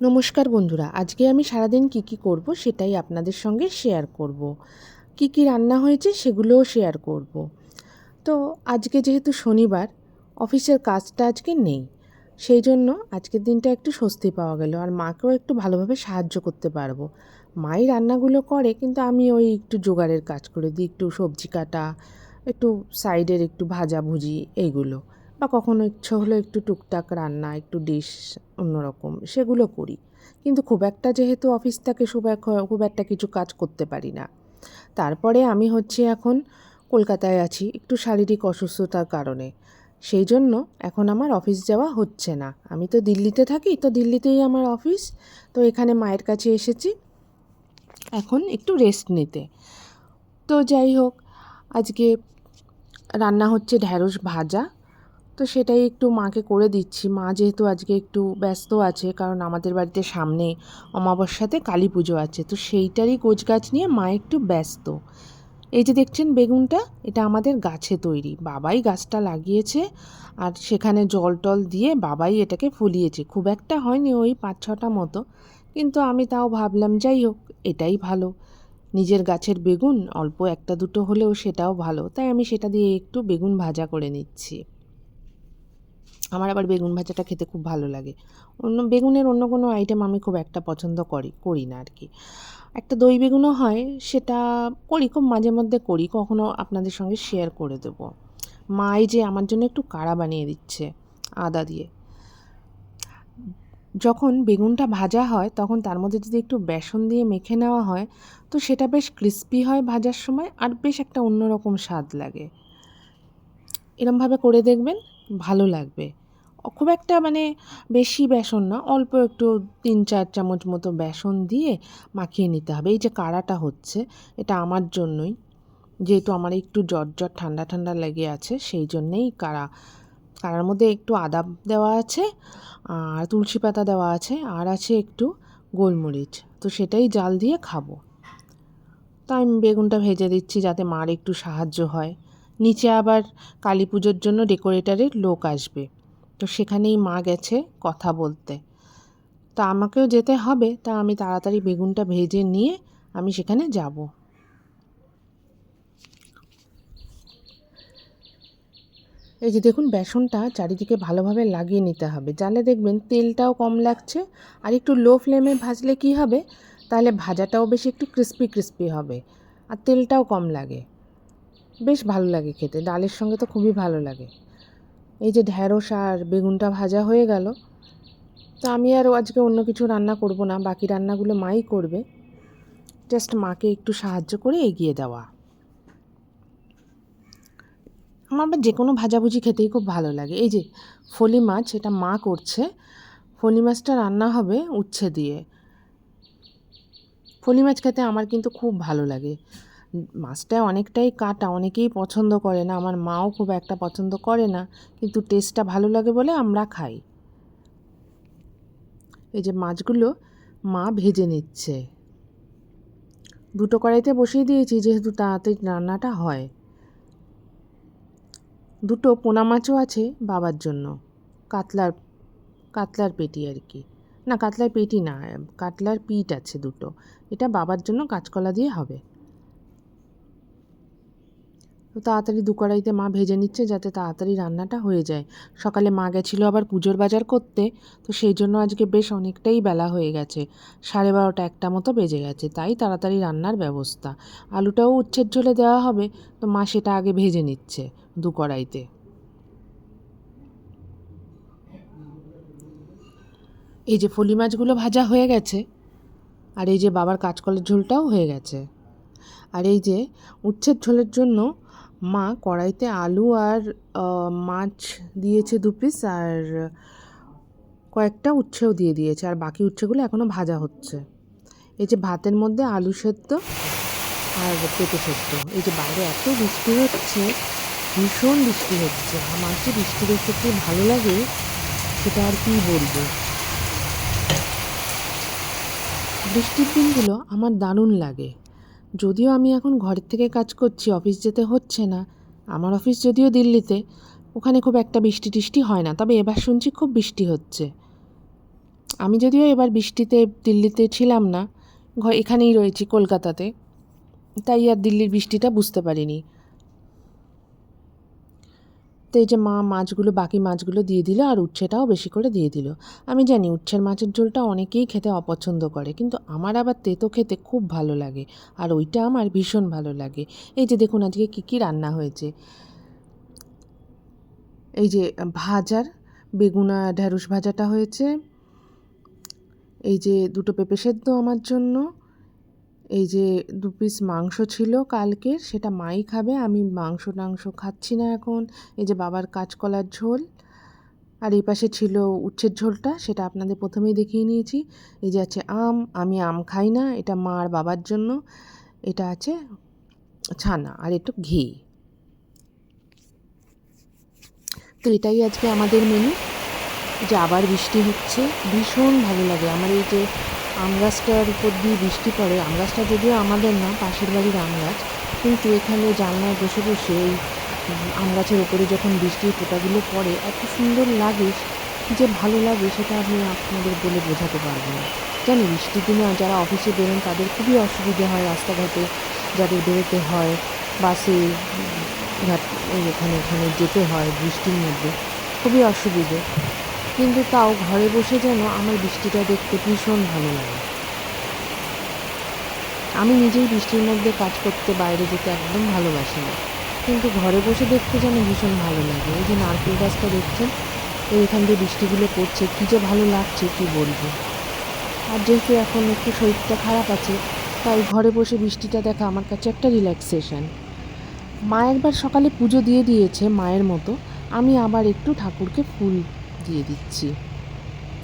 নমস্কার বন্ধুরা, আজকে আমি সারাদিন কি কি করব সেটাই আপনাদের সঙ্গে শেয়ার করব। কি কি রান্না হয়েছে সেগুলোও শেয়ার করব। তো আজকে যেহেতু শনিবার, অফিসের কাজটা আজকে নেই, সেই জন্য আজকের দিনটা একটু স্বস্তি পাওয়া গেল। আর মাকেও একটু ভালোভাবে সাহায্য করতে পারব। মাই রান্নাগুলো করে, কিন্তু আমি ওই একটু জোগাড়ের কাজ করে দিই, একটু সবজি কাটা, একটু সাইডের একটু ভাজাভুজি, এইগুলো। বা কখনো ইচ্ছে হলো একটু টুকটাক রান্না, একটু ডিশ অন্যরকম, সেগুলো করি। কিন্তু খুব একটা যেহেতু অফিস থেকে খুব খুব একটা কিছু কাজ করতে পারি না। তারপরে আমি হচ্ছে এখন কলকাতায় আছি, একটু শারীরিক অসুস্থতার কারণে। সেই জন্য এখন আমার অফিস যাওয়া হচ্ছে না। আমি তো দিল্লিতে থাকি, তো দিল্লিতেই আমার অফিস তো এখানে মায়ের কাছে এসেছি। এখন একটু রেস্ট নিতে। তো যাই হোক, আজকে রান্না হচ্ছে ঢ্যাঁড়স ভাজা তো সেটাই একটু মাকে করে দিচ্ছি। মা যেহেতু আজকে একটু ব্যস্ত আছে, কারণ আমাদের বাড়িতে সামনে অমাবস্যাতে কালী পুজো আছে, তো সেইটারই গোছগাছ নিয়ে মা একটু ব্যস্ত। এই যে দেখছেন বেগুনটা, এটা আমাদের গাছে তৈরি। বাবাই গাছটা লাগিয়েছে আর সেখানে জল টল দিয়ে বাবাই এটাকে ফুলিয়েছে। খুব একটা হয়নি ওই পাঁচ ছটা মতো, কিন্তু আমি তাও ভাবলাম, যাই হোক, এটাই ভালো। নিজের গাছের বেগুন, অল্প একটা দুটো হলেও সেটাও ভালো। তাই আমি সেটা দিয়ে একটু বেগুন ভাজা করে নিচ্ছি। আমার আবার বেগুন ভাজাটা খেতে খুব ভালো লাগে। অন্য বেগুনের অন্য কোনো আইটেম আমি খুব একটা পছন্দ করি করি না আর কি একটা দই বেগুনও হয়, সেটা করি, খুব মাঝে মধ্যে করি কখনও আপনাদের সঙ্গে শেয়ার করে দেব। মা যে আমার জন্য একটু কাড়া বানিয়ে দিচ্ছে আদা দিয়ে। যখন বেগুনটা ভাজা হয়, তখন তার মধ্যে যদি একটু বেসন দিয়ে মেখে নেওয়া হয়, তো সেটা বেশ ক্রিস্পি হয় ভাজার সময়, আর বেশ একটা অন্যরকম স্বাদ লাগে। এরমভাবে করে দেখবেন। ভালো লাগবে। খুব একটা মানে বেশি বেসন না, অল্প একটু তিন চার চামচ মতো বেসন দিয়ে মাখিয়ে নিতে হবে। এই যে কাড়াটা হচ্ছে, এটা আমার জন্যই। যেহেতু আমার একটু জ্বর জ্বর, ঠান্ডা ঠান্ডা লেগে আছে, সেই জন্যেই কাড়া। কাড়ার মধ্যে একটু আদা দেওয়া আছে, আর তুলসী পাতা দেওয়া আছে, আর আছে একটু গোলমরিচ। তো সেটাই জাল দিয়ে খাব। তাই আমি বেগুনটা ভেজে দিচ্ছি যাতে মার একটু সাহায্য হয়। নিচে আবার কালী পুজোর জন্য ডেকোরেটরের লোক আসবে। তো সেখানেই মা গেছে কথা বলতে। তা আমাকেও যেতে হবে, তা আমি তাড়াতাড়ি বেগুনটা ভেজে নিয়ে আমি সেখানে যাব। এই যে দেখুন, বেসনটা চারিদিকে ভালোভাবে লাগিয়ে নিতে হবে। জালে দেখবেন তেলটাও কম লাগছে, আর একটু লো ফ্লেমে ভাজলে কি হবে? তাহলে ভাজাটাও বেশি একটু ক্রিস্পি ক্রিস্পি হবে, আর তেলটাও কম লাগে। বেশ ভালো লাগে খেতে। ডালের সঙ্গে তো খুবই ভালো লাগে। এই যে ঢ্যাঁড়স আর বেগুনটা ভাজা হয়ে গেল। তো আমি আর আজকে অন্য কিছু রান্না করব না, বাকি রান্নাগুলো মাই করবে। জাস্ট মাকে একটু সাহায্য করে এগিয়ে দেওয়া। আমার যে কোনো ভাজাভুজি খেতেই খুব ভালো লাগে। এই যে ফলি মাছ, এটা মা করছে। ফলি মাছটা রান্না হবে উচ্ছে দিয়ে। ফলি মাছ খেতে আমার কিন্তু খুব ভালো লাগে। মাছটা অনেকটাই কাটা, অনেকেই পছন্দ করে না, আমার মাও খুব একটা পছন্দ করে না, কিন্তু টেস্টটা ভালো লাগে বলে আমরা খাই। এই যে মাছগুলো মা ভেজে নিচ্ছে। দুটো কড়াইতে বসিয়ে দিয়েছি, যেহেতু তাড়াতাড়ি রান্নাটা হয়। দুটো পোনা মাছও আছে বাবার জন্য, কাতলার কাতলার পেটি আর কি। না, কাতলার পেটি না, কাতলার পিঠ আছে দুটো, এটা বাবার জন্য কাঁচকলা দিয়ে হবে। তো তাড়াতাড়ি দু কড়াইতে মা ভেজে নিচ্ছে যাতে তাড়াতাড়ি রান্নাটা হয়ে যায়। সকালে মা গেছিল আবার পুজোর বাজার করতে, তো সেই জন্য আজকে বেশ অনেকটাই বেলা হয়ে গেছে। সাড়ে বারোটা একটা মতো বেজে গেছে, তাই তাড়াতাড়ি রান্নার ব্যবস্থা। আলুটাও উচ্ছের ঝোলে দেওয়া হবে, তো মা সেটা আগে ভেজে নিচ্ছে দু কড়াইতে এই যে ফলি মাছগুলো ভাজা হয়ে গেছে, আর এই যে বাবার কাঁচকলের ঝোলটাও হয়ে গেছে। আর এই যে উচ্ছের ঝোলের জন্য মা কড়াইতে আলু আর মাছ দিয়েছে দু পিস আর কয়েকটা উচ্ছেও দিয়ে দিয়েছে, আর বাকি উচ্ছেগুলো এখনও ভাজা হচ্ছে। এই যে ভাতের মধ্যে আলু সেদ্ধ আর পেঁপে সেদ্ধ। এই যে বাইরে এত বৃষ্টি হচ্ছে, ভীষণ বৃষ্টি হচ্ছে। আমার যে বৃষ্টি দেখতে কি ভালো লাগে, সেটা আর কি বলব? বৃষ্টির দিনগুলো আমার দারুণ লাগে। যদিও আমি এখন ঘরের থেকে কাজ করছি, অফিস যেতে হচ্ছে না। আমার অফিস যদিও দিল্লিতে, ওখানে খুব একটা বৃষ্টি টিষ্টি হয় না, তবে এবার শুনছি খুব বৃষ্টি হচ্ছে। আমি যদিও এবার বৃষ্টিতে দিল্লিতে ছিলাম না এখানেই রয়েছি কলকাতাতে, তাই আর দিল্লির বৃষ্টিটা বুঝতে পারিনি। তো এই যে মা মাছগুলো, বাকি মাছগুলো দিয়ে দিল আর উচ্ছেটাও বেশি করে দিয়ে দিল। আমি জানি উচ্ছের মাছের ঝোলটা অনেকেই খেতে অপছন্দ করে, কিন্তু আমার আবার তেতো খেতে খুব ভালো লাগে আর ওইটা আমার ভীষণ ভালো লাগে। এই যে দেখুন আজকে কী কী রান্না হয়েছে। এই যে ভাজার, বেগুনা ঢ্যাঁড়স ভাজাটা হয়েছে। এই যে দুটো পেঁপে সেদ্ধ আমার জন্য। এই যে দু পিস মাংস ছিল কালকের সেটা মাই খাবে। আমি মাংস টাংস খাচ্ছি না এখন। এই যে বাবার কাঁচকলার ঝোল। আর এই পাশে ছিল উচ্ছের ঝোলটা, সেটা আপনাদের প্রথমেই দেখিয়ে নিয়েছি। এই যে আছে আম, আমি আম খাই না, এটা মা আর বাবার জন্য। এটা আছে ছানা আর একটু ঘি। তো এটাই আজকে আমাদের মেনু যে আবার বৃষ্টি হচ্ছে, ভীষণ ভালো লাগে। আমার এই যে আম গাছটার উপর দিয়ে বৃষ্টি পড়ে আম গাছটা যদিও আমাদের না, পাশের বাড়ির আম গাছ কিন্তু এখানে জানলায় বসে বসে এই আম গাছের ওপরে যখন বৃষ্টির ফোঁটাগুলো পড়ে, এত সুন্দর লাগে, কী যে ভালো লাগে সেটা আমি আপনাদের বলে বোঝাতে পারব না। জানি বৃষ্টির দিনে যারা অফিসে বেরোন, তাদের খুবই অসুবিধে হয় রাস্তাঘাটে যাদের বেরোতে হয় বাসে এখানে এখানে যেতে হয় বৃষ্টির মধ্যে, খুবই অসুবিধে। কিন্তু তাও ঘরে বসে যেন আমার বৃষ্টিটা দেখতে ভীষণ ভালো লাগে। আমি নিজেই বৃষ্টির মধ্যে কাজ করতে বাইরে যেতে একদম ভালোবাসি না। কিন্তু ঘরে বসে দেখতে যেন ভীষণ ভালো লাগে। এই যে নারকেল গাছটা দেখছেন এখান দিয়ে বৃষ্টিগুলো পড়ছে, কী যে ভালো লাগছে, কী বলব? আর যেহেতু এখন একটু শরীরটা খারাপ আছে, তাই ঘরে বসে বৃষ্টিটা দেখা আমার কাছে একটা রিল্যাক্সেশন মা একবার সকালে পুজো দিয়ে দিয়েছে মায়ের মতো, আমি আবার একটু ঠাকুরকে ফুল দিয়ে দিচ্ছি।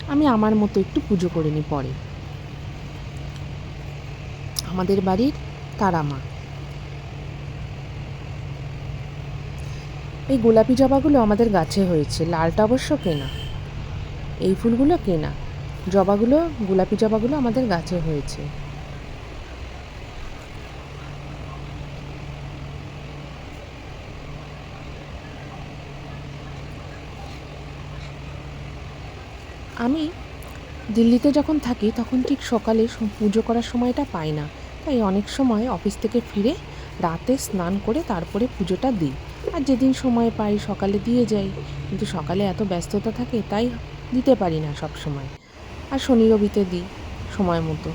আমি আমার মতো একটু পুজো করে নিই পরে। আমাদের বাড়ির তারা মা। এই গোলাপি জবাগুলো আমাদের গাছে হয়েছে। লালটা অবশ্য কেনা। এই ফুলগুলো কেনা। জবাগুলো, গোলাপি জবাগুলো আমাদের গাছে হয়েছে। আমি দিল্লিতে যখন থাকি, তখন ঠিক সকালে পুজো করার সময়টা পাই না। তাই অনেক সময় অফিস থেকে ফিরে রাতে স্নান করে তারপরে পুজোটা দিই। আর যেদিন সময় পাই সকালে দিয়ে যাই। কিন্তু সকালে এত ব্যস্ততা থাকে, তাই দিতে পারি না সব সময় আর শনি রবিতে দিই, সময় মতো।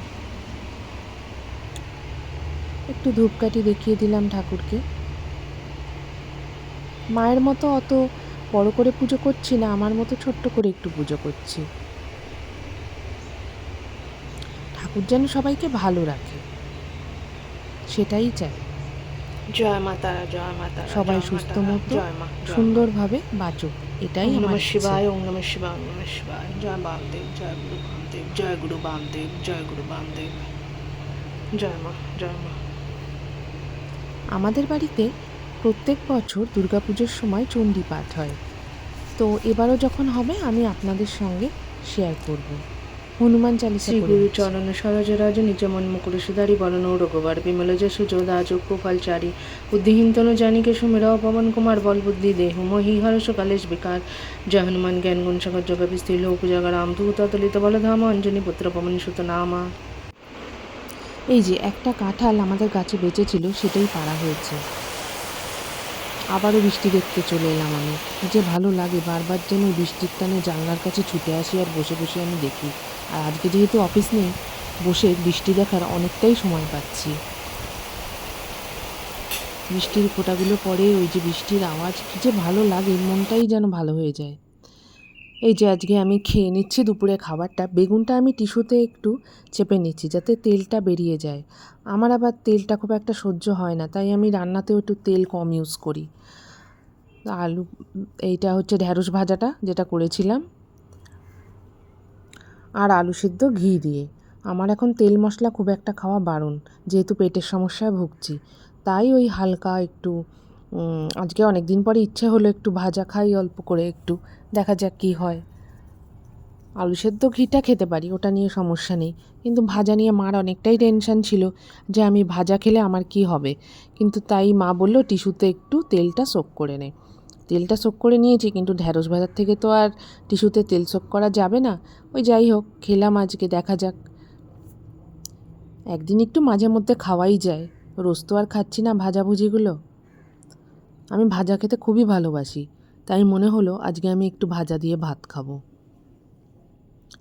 একটু ধূপকাঠি দেখিয়ে দিলাম ঠাকুরকে। মায়ের মতো অত বড় করে পুজো করছি না আমার মতো ছোট্ট করে একটু পুজো করছি। ঠাকুর যেন সবাইকে ভালো রাখে। সেটাই চাই। জয় মা তারা জয় মাতা সবাই সুস্থ মতো সুন্দরভাবে বাঁচুক এটাই আমার। শিবায় ওম নমঃ শিবায় ওম নমঃ শিবায় জয় বামদেব জয় গুরু বামদেব জয় গুরু বামদেব জয় গুরু বামদেব। জয় মা জয় মা। আমাদের বাড়িতে প্রত্যেক বছর দুর্গাপুজোর সময় চণ্ডী পাঠ হয়। তো এবারও যখন হবে আমি আপনাদের সঙ্গে শেয়ার করব। হনুমান চালিসা শ্রী গুরু চরণ সরজ রাজ নিজ মন মুকুর সুদারি বরণ রঘুবার বিমল যশু যোধা চক্ষু ফলচারি। বুদ্ধিহীনতন জানিকে সুমেরাও পবন কুমার বল বুদ্ধি দেহ মহি হর্ষ কালেশ বিকার। জয় হনুমান জ্ঞান গুণ সাগর যোগ বিস্তীর লোক জাগা রাম ধূত তলিত বলধাম অঞ্জনী পুত্র পবন সুত নামা। এই যে একটা কাঁঠাল আমাদের গাছে বেঁচেছিল সেটাই পাড়া হয়েছে। আবারও বৃষ্টি দেখতে চলে এলাম আমি। যে ভালো লাগে, বারবার যেন বৃষ্টির টানে জানলার কাছে ছুটে আসি আর বসে বসে আমি দেখি। আর আজকে যেহেতু অফিস নেই, বসে বৃষ্টি দেখার অনেকটাই সময় পাচ্ছি। বৃষ্টির ফোঁটাগুলো পরে ওই যে বৃষ্টির আওয়াজ, কী যে ভালো লাগে, মনটাই যেন ভালো হয়ে যায়। এই যে আজকে আমি খেয়ে নিচ্ছি দুপুরে খাবারটা, বেগুনটা আমি টিস্যুতে একটু চেপে নিচ্ছি যাতে তেলটা বেরিয়ে যায়। আমার আবার তেলটা খুব একটা সহ্য হয় না, তাই আমি রান্নাতেও একটু তেল কম ইউজ করি। আলু, এইটা হচ্ছে ঢ্যাঁড়স ভাজাটা যেটা করেছিলাম। আর আলু সিদ্ধ ঘি দিয়ে। আমার এখন তেল মশলা খুব একটা খাওয়া বারণ, যেহেতু পেটের সমস্যায় ভুগছি। তাই ওই হালকা একটু আজকে অনেক দিন পরে ইচ্ছে হলো একটু ভাজা খাই, অল্প করে একটু। দেখা যাক কী হয়। আলু সেদ্ধ ঘিটা খেতে পারি, ওটা নিয়ে সমস্যা নেই। কিন্তু ভাজা নিয়ে মার অনেকটাই টেনশান ছিল যে আমি ভাজা খেলে আমার কি হবে। কিন্তু তাই মা বলল, টিস্যুতে একটু তেলটা সোক করে নে। তেলটা সোক করে নিয়েছি, কিন্তু ঢ্যাঁড়স ভাজার থেকে তো আর টিস্যুতে তেল সোক করা যাবে না। ওই যাই হোক, খেলাম আজকে, দেখা যাক। একদিন একটু মাঝে মধ্যে খাওয়াই যায়। রোজ তো আর খাচ্ছি না ভাজাভুজিগুলো। আমি ভাজা খেতে খুবই ভালোবাসি, তাই মনে হলো আজকে আমি একটু ভাজা দিয়ে ভাত খাব।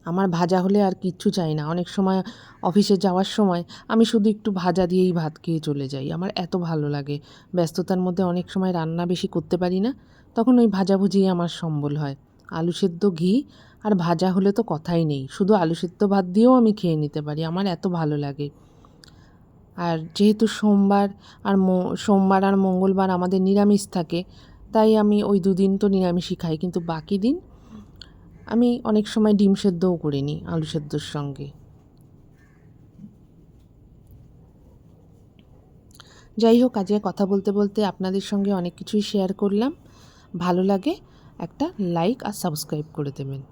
আমার ভাজা হলে আর কিচ্ছু চাই না। অনেক সময় অফিসে যাওয়ার সময় আমি শুধু একটু ভাজা দিয়েই ভাত খেয়ে চলে যাই। আমার এত ভালো লাগে। ব্যস্ততার মধ্যে অনেক সময় রান্না বেশি করতে পারি না, তখন ওই ভাজাভুজিই আমার সম্বল হয়। আলু সেদ্ধ ঘি, আর ভাজা হলে তো কথাই নেই। শুধু আলু সেদ্ধ ভাত দিয়েও আমি খেয়ে নিতে পারি। আমার এত ভালো লাগে। আর যেহেতু সোমবার আর সোমবার আর মঙ্গলবার আমাদের নিরামিষ থাকে, তাই আমি ওই দুদিন তো নিরামিষই খাই, কিন্তু বাকি দিন আমি অনেক সময় ডিম সেদ্ধও করে নিই আলু সেদ্ধর সঙ্গে। যাই হোক, আজকে কথা বলতে বলতে আপনাদের সঙ্গে অনেক কিছুই শেয়ার করলাম। ভালো লাগে একটা লাইক আর সাবস্ক্রাইব করে দেবেন।